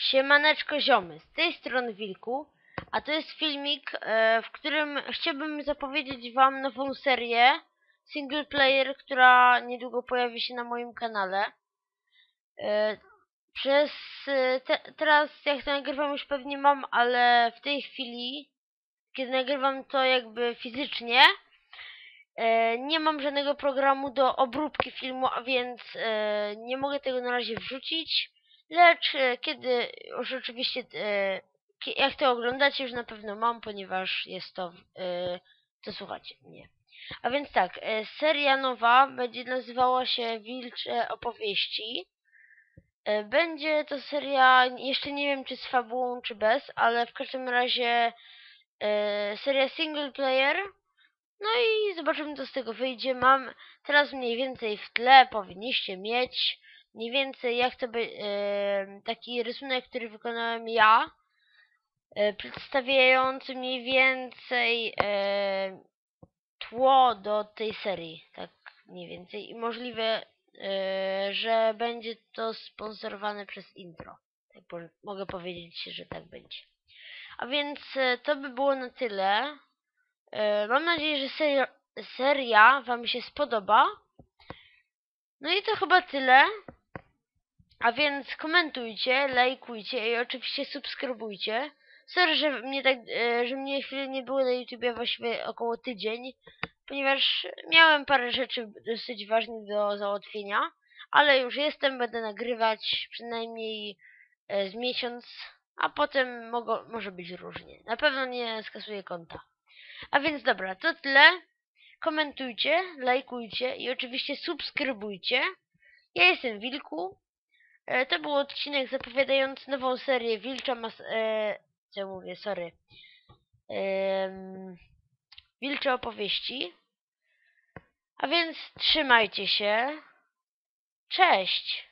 Siemaneczko ziomy, z tej strony Wilku, a to jest filmik, e, w którym chciałbym zapowiedzieć wam nową serię single player, która niedługo pojawi się na moim kanale. E, Przez e, te, teraz jak to nagrywam już pewnie mam, ale w tej chwili, kiedy nagrywam to jakby fizycznie, nie mam żadnego programu do obróbki filmu, a więc nie mogę tego na razie wrzucić. Lecz e, kiedy już oczywiście, e, jak to oglądacie, już na pewno mam, ponieważ jest to, e, to słuchacie mnie. A więc tak, e, seria nowa będzie nazywała się Wilcze Opowieści. E, Będzie to seria, jeszcze nie wiem czy z fabułą, czy bez, ale w każdym razie e, seria single player. No i zobaczymy co z tego wyjdzie. Mam teraz mniej więcej w tle, powinniście mieć mniej więcej jak to by e, taki rysunek, który wykonałem ja, e, przedstawiający mniej więcej e, tło do tej serii, tak mniej więcej i możliwe, e, że będzie to sponsorowane przez intro. Tak po, mogę powiedzieć, że tak będzie. A więc e, to by było na tyle. E, mam nadzieję, że seria, seria wam się spodoba. No i to chyba tyle. A więc komentujcie, lajkujcie i oczywiście subskrybujcie. Sorry, że mnie tak, e, że mnie chwilę nie było na YouTubie właściwie około tydzień, ponieważ miałem parę rzeczy dosyć ważnych do załatwienia, ale już jestem, będę nagrywać przynajmniej e, z miesiąc, a potem może być różnie. Na pewno nie skasuję konta. A więc dobra, to tyle. Komentujcie, lajkujcie i oczywiście subskrybujcie. Ja jestem Wilku. E, to był odcinek zapowiadający nową serię Wilcza Mas... E, co mówię, sorry. Em, Wilcze opowieści. A więc trzymajcie się. Cześć!